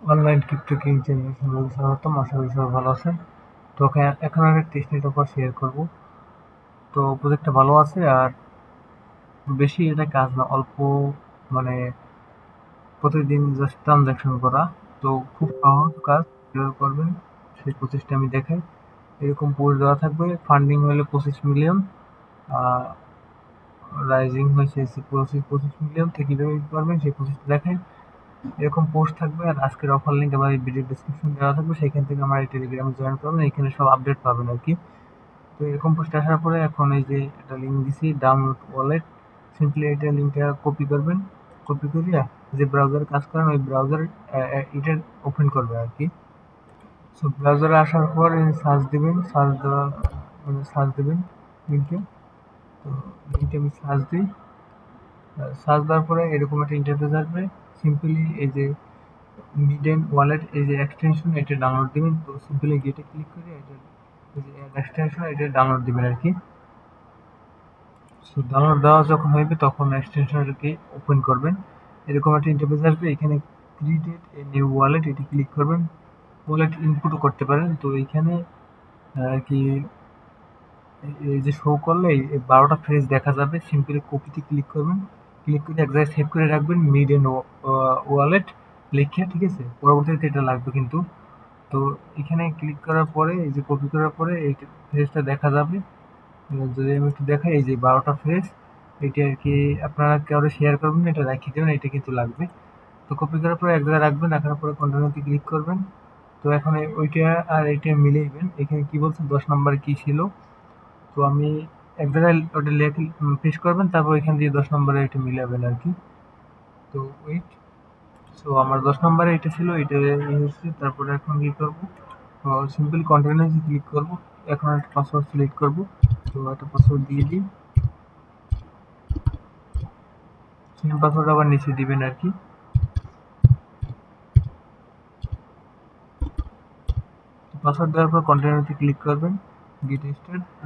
Online crypto king channel সবাইকে স্বাগতম, আশা করি সবাই ভালো আছেন। তো এখন আমি টেস্ট নেট অফার শেয়ার করব। তো প্রজেক্টটা ভালো আছে আর বেশি এটা কাজ না, অল্প মানে প্রতিদিন জাস্ট ট্রানজ্যাকশন করা। তো খুব সহজ কাজ, কীভাবে করবেন সেই প্রচেষ্টা আমি দেখাই। এরকম পোস্ট দেওয়া থাকবে ফান্ডিং হলে পঁচিশ মিলিয়ন রাইজিং হয়েছে পঁচিশ পঁচিশ মিলিয়ন থেকে কীভাবে করবেন সেই প্রচেষ্টা দেখাই। এরকম পোস্ট থাকবে আর আজকের অফার লিঙ্ক আমার এই ভিডিও ডিসক্রিপশন দেওয়া থাকবে, সেখান থেকে আমার এই টেলিগ্রামে জয়েন করবেন এখানে সব আপডেট পাবেন আর কি। তো এরকম পোস্ট আসার পরে এখন এই যে একটা লিঙ্ক দিছি ডাউনলোড ওয়ালেট সিম্পলি এটা লিঙ্কটা কপি করবেন। কপি করিয়া যে ব্রাউজারে কাজ করেন, ওই ব্রাউজার এটা ওপেন করবে আর কি। সো ব্রাউজারে আসার পর সার্চ দেবেন সার্চ দেওয়া মানে সার্চ দেবেন লিঙ্কে তো লিঙ্কটা আমি সার্চ দিই। সার্চ দেওয়ার পরে এরকম একটা ইন্টারফেস আসবে। সিম্পলি এই যে মিডেন ওয়ালেট এই যে এক্সটেনশন এটা ডাউনলোড দিবেন। তো সিম্পলি গেটে ক্লিক করে এটা, এই যে এক্সটেনশন এটা ডাউনলোড দিবেন আর কি। সো ডাউনলোড দেওয়া যখন হইবে, তখন এক্সটেনশনটাকে ওপেন করবেন। এরকম একটা ইন্টারফেস আসবে। এখানে ক্রিয়েট এ নিউ ওয়ালেট এটি ক্লিক করবেন। ওয়ালেট ইনপুটও করতে পারেন। তো এইখানে আর কি, এই যে শো করলে বারোটা ফ্রেজ দেখা যাবে। সিম্পলি কপিতে ক্লিক করবেন। ক্লিক করে এক জায়গায় সেভ করে রাখবেন মিড এন্ড ওয়ালেট লিখে, ঠিক আছে? পরবর্তীতে এটা লাগবে কিন্তু। তো এখানে ক্লিক করার পরে, এই যে কপি করার পরে এই ফ্রেজটা দেখা যাবে। যদি আমি একটু দেখাই, এই যে বারোটা ফ্রেজ এটা আর কি আপনারা কেউ শেয়ার করবেন, এটা রাখিয়ে দেবেন, এটা কিন্তু লাগবে। তো কপি করার পরে এক জায়গায় রাখবেন, রাখার পরে কন্টিনিউতে ক্লিক করবেন। তো এখন ওইটা আর এটা মিলিয়েবেন এখানে কি বলছে? দশ নম্বর কি ছিল? তো আমি এক জায়গায় ওটা লেখে পেশ করবেন, তারপর এখান দিয়ে দশ নম্বরে এটা মিলাবেন আর কি। তো ওয়েট সো আমার দশ নম্বরে এটা ছিল, এটা হচ্ছে, তারপরে এখন কি করব? সিম্পল কন্টিনিউসি ক্লিক করব, এখন একটা পাসওয়ার্ড সিলেক্ট করব, তো একটা পাসওয়ার্ড দিয়ে দিই। সেম পাসওয়ার্ড আবার নিচে দিবেন আর কি। পাসওয়ার্ড দেওয়ার পর কন্টিনিউতে ক্লিক করবেন। গেট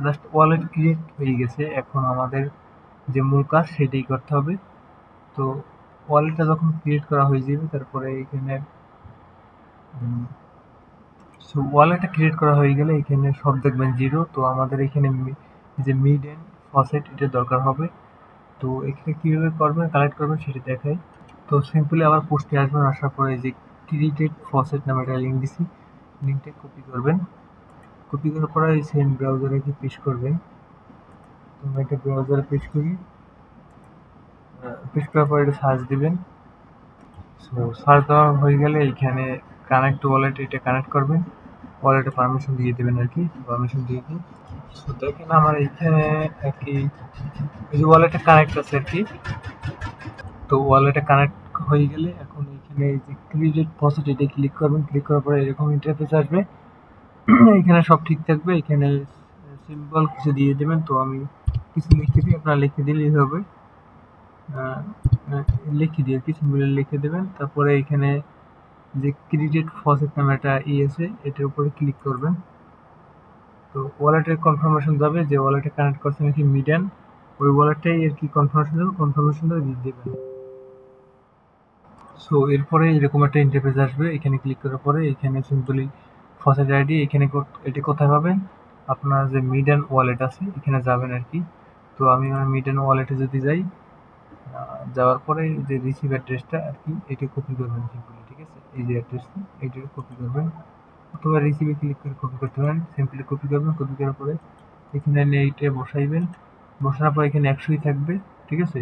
জাস্ট ওয়ালেট ক্রিয়েট হয়ে গেছে। এখন আমাদের যে মূল কাজ, সেটাই করতে হবে। তো ওয়ালেটটা যখন ক্রিয়েট করা হয়ে যাবে, তারপরে এখানে সো ওয়ালেটটা ক্রিয়েট করা হয়ে গেলে এখানে সব দেখবেন জিরো তো আমাদের এখানে যে মিড এন্ড ফসেট এটা দরকার হবে। তো এখানে কীভাবে করবেন কালেক্ট করবেন, সেটা দেখাই। তো সিম্পলি আবার পোস্টে আসবেন, আসার পরে যে ক্রিয়েটেড ফসেট নামে একটা লিঙ্ক দিছি। লিঙ্কটা কপি করবেন। কপি করার পরে সেম ব্রাউজারে কি পেশ করবেন তো আমি একটা ব্রাউজারে পেশ করি। পেশ করার পরে এটা সার্চ দিবেন। সো সার্চ দেওয়া হয়ে গেলে এইখানে কানেক্ট ওয়ালেট এটা কানেক্ট করবেন। ওয়ালেটে পারমিশন দিয়ে দেবেন আর কি পারমিশন দিয়ে দিই সো দেখেন আমার এইখানে আর কি, এই যে ওয়ালেটে কানেক্ট আছে আর কি। তো ওয়ালেটে কানেক্ট হয়ে গেলে এখন এখানে এই যে ক্রিয়েট ফসেট এটা ক্লিক করবেন। ক্লিক করার পরে এরকম ইন্টারফেস আসবে। এখানে সব ঠিক থাকবে, এখানে সিম্পল কিছু দিয়ে দেবেন, তো আমি কিছু লিখে দিই, আপনারা লিখে দিলেই হবে। লিখে দিয়ে কি সিম্বল লিখে দেবেন, তারপরে এখানে যে ক্রিয়েট ফসেট নামে একটা ই আছে, এটার উপরে ক্লিক করবেন। তো ওয়ালেটের কনফার্মেশন যাবে, যে ওয়ালেটে কানেক্ট করছে নাকি মিডেন, ওই ওয়ালেটটাই আর কি কনফার্মেশন যাবে কনফার্মেশনটা দিয়ে দেবেন। সো এরপরে এরকম একটা ইন্টারফেস আসবে, এখানে ক্লিক করার পরে এখানে সিম্পলি ফসেট আইডি এখানে এটি কোথায় পাবেন? আপনার যে মিড মিডেন ওয়ালেট আছে, এখানে যাবেন আর কি। তো আমি আমার মিডেন ওয়ালেটে যদি যাই যাওয়ার পরে যে রিসিভ অ্যাড্রেসটা আর কি, এটি কপি করবেন সিম্পলি ঠিক আছে? এই যে অ্যাড্রেসটা এইটা কপি করবেন। অথবা রিসিভে ক্লিক করে কপি করতে পারেন সিম্পলি কপি করবেন। কপি করার পরে এখানে এইটা বসাইবেন। বসানোর পর এখানে একশোই থাকবে, ঠিক আছে?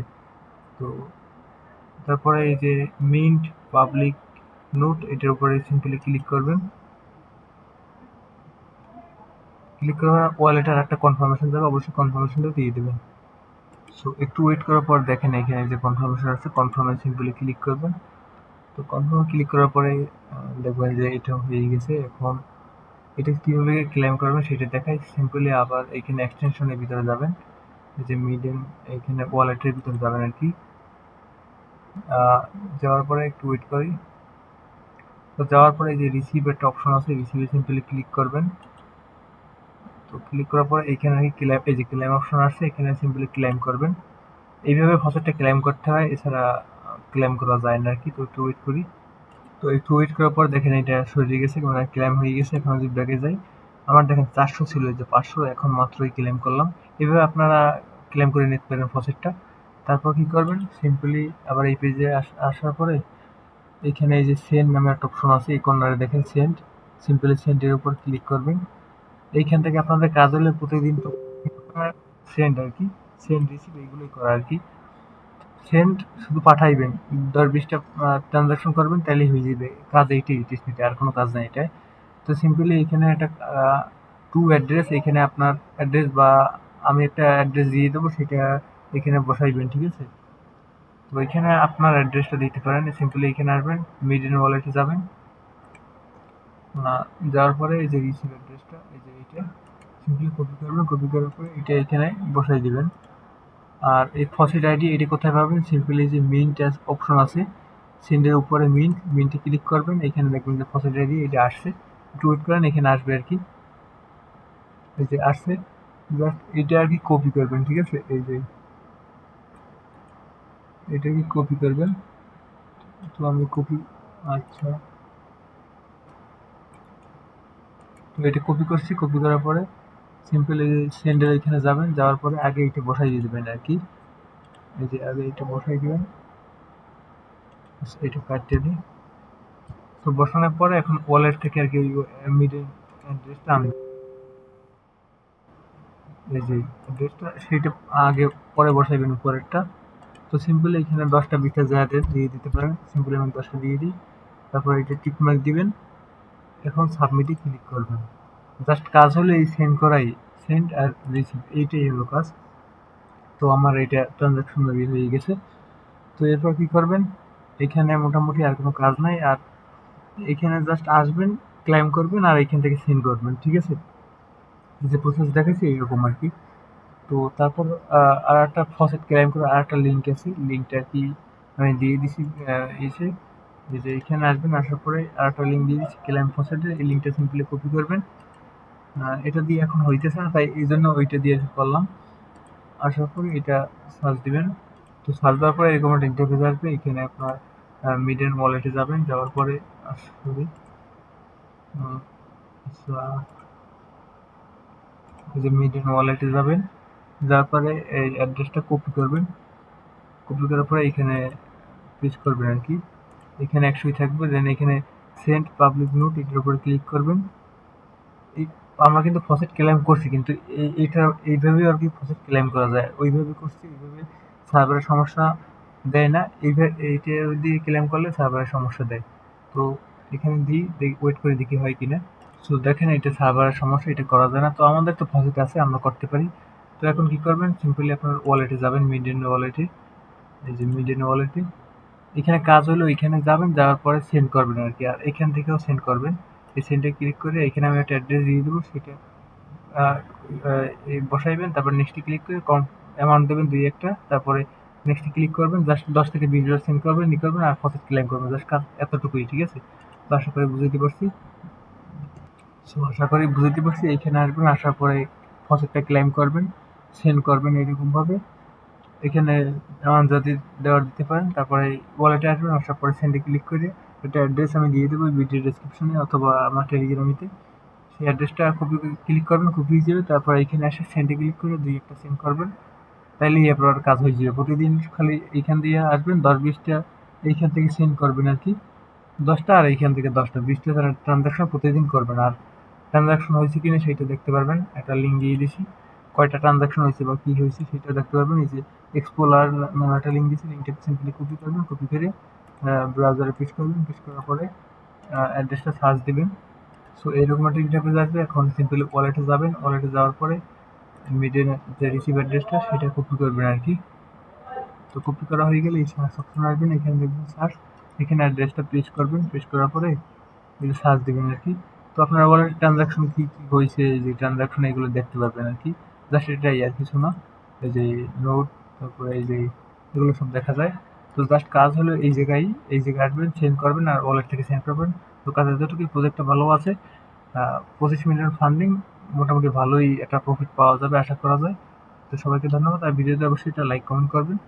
তো তারপরে এই যে মিন্ট পাবলিক নোট এটার উপরে সিম্পলি ক্লিক করবেন। ক্লিক করার ওয়ালেটের একটা কনফার্মেশন যাবে অবশ্যই কনফার্মেশনটা দিয়ে দেবেন। সো একটু ওয়েট করার পর দেখেন এখানে যে কনফার্মেশন আছে কনফার্মেশন সিম্পলি ক্লিক করবেন। তো কনফার্মে ক্লিক করার পরে দেখবেন যে এটা হয়ে গেছে। এখন এটা কীভাবে ক্লেম করবেন সেটা দেখাই। সিম্পলি আবার এখানে এক্সটেনশনের ভিতরে যাবেন। যে মিডিয়াম এখানে ওয়ালেটের ভিতরে যাবেন আর কি। যাওয়ার পরে একটু ওয়েট করি। তো যাওয়ার পরে এই যে রিসিভ একটা অপশন আছে রিসিভে সিম্পলি ক্লিক করবেন। তো ক্লিক করার পরে এখানে ক্লেম এই যে ক্লেম অপশন আছে এখানে সিম্পলি ক্লেম করবেন। এইভাবে ফসলটা ক্লেম করতে হয়, এছাড়া ক্লেম করা যায় না আর কি তো একটু ওয়েট করি। তো একটু ওয়েট করার পর দেখেন এটা সরে গেছে মানে ক্লেম হয়ে গেছে, এখন যদি ব্যাগে যাই, আমার দেখেন চারশো ছিল যে পাঁচশো, এখন মাত্রই ক্লেম করলাম। এভাবে আপনারা ক্লেম করে নিতে পারেন ফসেটটা তারপর কি করবেন? সিম্পলি আবার এই পেজে আসার পরে এখানে এই যে সেন্ড নামে একটা অপশন আছে, এই কর্নারে দেখেন সেন্ড সিম্পলি সেন্ডের উপর ক্লিক করবেন। এইখান থেকে আপনাদের কাজ হলে প্রতিদিন তো সেন্ড আর কি সেন্ড রিসিভ এইগুলোই করা আর কি। সেন্ড শুধু পাঠাইবেন, দশ বিশটা ট্রানজাকশন করবেন তাহলেই হয়ে যাবে। কাজ এইটাই টিসমিতে আর কোনো কাজ নাই এটাই তো সিম্পলি এখানে একটা টু অ্যাড্রেস এখানে আপনার অ্যাড্রেস বা আমি একটা অ্যাড্রেস দিয়ে দেবো, সেটা এখানে বসাইবেন, ঠিক আছে? তো এখানে আপনার অ্যাড্রেসটা দিতে পারেন সিম্পলি এখানে আসবেন মিডিয়ান ওয়ালেটে যাবেন। যাওয়ার পরে এই যে রিসিভ অ্যাড্রেসটা এই যে এইটা সিম্পলি কপি করবেন কপি করার পরে এটা এখানে বসাই দিবেন। আর এই ফসিট আইডি এটি কোথায় পাবেন? সিম্পলি যে মিন্ট অপশন আছে সেন্ডের উপরে মিন্ট মিন্টে ক্লিক করবেন, এখানে দেখবেন যে ফসিট আইডি এটা আসছে। একটু ওয়েট করেন, এখানে আসবে আর কি। এই যে আসছে জাস্ট এটা আর কি কপি করবেন, ঠিক আছে? এই যে এটা কি কপি করবেন। তো আমি কপি আচ্ছা তো এটা কপি করছি কপি করার পরে সিম্পল সেন্ডের এখানে যাবেন, যাওয়ার পরে আগে এটা বসাই দিয়ে দেবেন আর কি। এই যে আগে এটা বসাই দেবেন। এটা কাটিয়ে দিই তো বসানোর পরে এখন ওয়ালেট থেকে আর কি ওই মিডিল অ্যাড্রেসটা আমি এই যে অ্যাড্রেসটা সেইটা আগে পরে বসাইবেন উপরেরটা। তো সিম্পলি এখানে দশটা বিশটা জায়গাতে দিয়ে দিতে পারেন। সিম্পলি আমি দশটা দিয়ে দিই। তারপর এটা টিকমার্ক দিবেন। এখন সাবমিটে ক্লিক করবেন। জাস্ট কাজ হলো এই সেন্ড করাই। সেন্ড আর রিসিভ এইটাই হলো কাজ। তো আমার এটা ট্রানজাকশন হয়ে গেছে। তো এরপর কি করবেন? এখানে মোটামুটি আর কোনো কাজ নাই। আর এখানে জাস্ট আসবেন ক্লাইম করবেন আর এখান থেকে সেন্ড করবেন, ঠিক আছে? যে প্রসেস দেখাচ্ছি এইরকম আর কি। তো তারপর আর একটা ফসেট ক্লাইম করে আর একটা লিঙ্ক আছে লিঙ্কটা কি আমি দিয়ে দিছি এসে যে এখানে আসবেন, আসার পরে আর একটা লিঙ্ক দিয়ে দিচ্ছি ক্লাইম ফসেটের এই লিঙ্কটা সিম্পলি কপি করবেন। এটা দিয়ে এখন হইতেছে না, তাই এই জন্য ওইটা দিয়ে করলাম। আসার পরে এটা সার্চ দিবেন। তো সার্চ দেওয়ার পরে এরকম একটা ইন্টারফেস আসবে, এখানে আপনার মিডিয়ান ওয়ালেটে যাবেন, যাওয়ার পরে সরি আচ্ছা যে মিডিয়ান ওয়ালেটে যাবেন, যাওয়ার পরে এই অ্যাড্রেসটা কপি করবেন। কপি করার পরে এখানে পেস্ট করবেন আর কি। এখানে একশোই থাকবে দেন এখানে সেন্ট পাবলিক নোট এটার উপরে ক্লিক করবেন। আমরা কিন্তু ফসেট ক্লেম করছি, কিন্তু এইটা এইভাবেই আর কি ফসেট ক্লেম করা যায়। ওইভাবে করছি এইভাবে সার্ভারের সমস্যা দেয় না। এইভাবে এইটা দিয়ে ক্লেম করলে সার্ভারের সমস্যা দেয়। তো এখানে দিই ওয়েট করে দেখি হয় কিনা। সো দেখেন এটা সার্ভারের সমস্যা, এটা করা যায় না। তো আমাদের তো ফসেট আছে, আমরা করতে পারি। তো এখন কি করবেন? সিম্পলি আপনার ওয়ালেটে যাবেন মিডিয়ান ওয়ালেটে এই যে মিডিয়ান ওয়ালেটে এখানে কাজ হলো এখানে যাবেন, যাওয়ার পরে সেন্ড করবেন আর কি আর এখান থেকেও সেন্ড করবেন। এই সেন্ডে ক্লিক করে এখানে আমি একটা অ্যাড্রেস দিয়ে দেবো, সেটা বসাইবেন, তারপর নেক্সটে ক্লিক করে কম অ্যামাউন্ট দেবেন দুই একটা, তারপরে নেক্সটে ক্লিক করবেন জাস্ট দশ থেকে বিশ ডলার সেন্ড করবেন নি করবেন, আর ফসেট ক্লেম করবেন। জাস্ট কাজ এতটুকুই, ঠিক আছে? তো আশা করি বুঝতে পারছি। সো আশা করি বুঝতে পারছি, এইখানে আসবেন, আসার পরে ফসেটটা ক্লেম করবেন সেন্ড করবেন এরকমভাবে এখানে অ্যামাউন্ট যদি দেওয়ার দিতে পারেন, তারপরে ওয়ালেটে আসবেন আসার পরে সেন্ডে ক্লিক করে একটা অ্যাড্রেস আমি দিয়ে দেবো ভিডিও ডিসক্রিপশনে অথবা আমার টেলিগ্রামিতে সেই অ্যাড্রেসটা কপি ক্লিক করবেন কপি হয়ে যাবে, তারপর এখানে এসে সেন্ডে ক্লিক করে দুই একটা সেন্ড করবেন। তাইলেই আপনার কাজ হয়ে যাবে। প্রতিদিন খালি এইখান দিয়ে আসবেন, দশ বিশটা এইখান থেকে সেন্ড করবেন আর কি। দশটা আর এইখান থেকে দশটা, বিশটা ট্রানজাকশন প্রতিদিন করবেন। আর ট্রানজাকশন হয়েছে কিনা সেটা দেখতে পারবেন, একটা লিঙ্ক দিয়ে দিছি। কয়টা ট্রানজাকশন হয়েছে বা কী হয়েছে সেটা দেখতে পারবেন। এই যে এক্সপ্লোরার নামে একটা লিঙ্ক দিয়েছি লিঙ্কটা সিম্পলি কপি করবেন কপি করে ব্রাউজারে পেস্ট করবেন পেস্ট করার পরে অ্যাড্রেসটা সার্চ দেবেন। সো এইরকম একটা ইন্টারফেস আসবে, এখন সিম্পলি ওয়ালেটে যাবেন ওয়ালেটে যাওয়ার পরে মিডিয়ান যে রিসিভ অ্যাড্রেসটা সেটা কপি করবেন আর কি। তো কপি করা হয়ে গেলে এই সার্চ অপশন আসবেন, এখানে দেখবেন সার্চ এখানে অ্যাড্রেসটা পেস্ট করবেন পেস্ট করার পরে এই সার্চ দেবেন আর কি। তো আপনার ওয়ালেট ট্রানজাকশন কী কী হয়েছে, যে ট্রানজাকশন এগুলো দেখতে পারবেন আর কি। জাস্ট এটাই আর কিছু না। এই যে নোট তারপরে এই যে এগুলো সব দেখা যায়। তো জাস্ট কাজ হলো এই জায়গায় এই জায়গায় আসবেন সেন্ড করবেন আর ওয়ালেট থেকে সেন্ড করবেন। তো কাজ যতটুকু প্রজেক্টটা ভালো আছে পঁচিশ মিলিয়ন ফান্ডিং মোটামুটি ভালোই একটা প্রফিট পাওয়া যাবে, আশা করা যায়। তো সবাইকে ধন্যবাদ। আর ভিডিওতে অবশ্যই এটা লাইক কমেন্ট করবেন।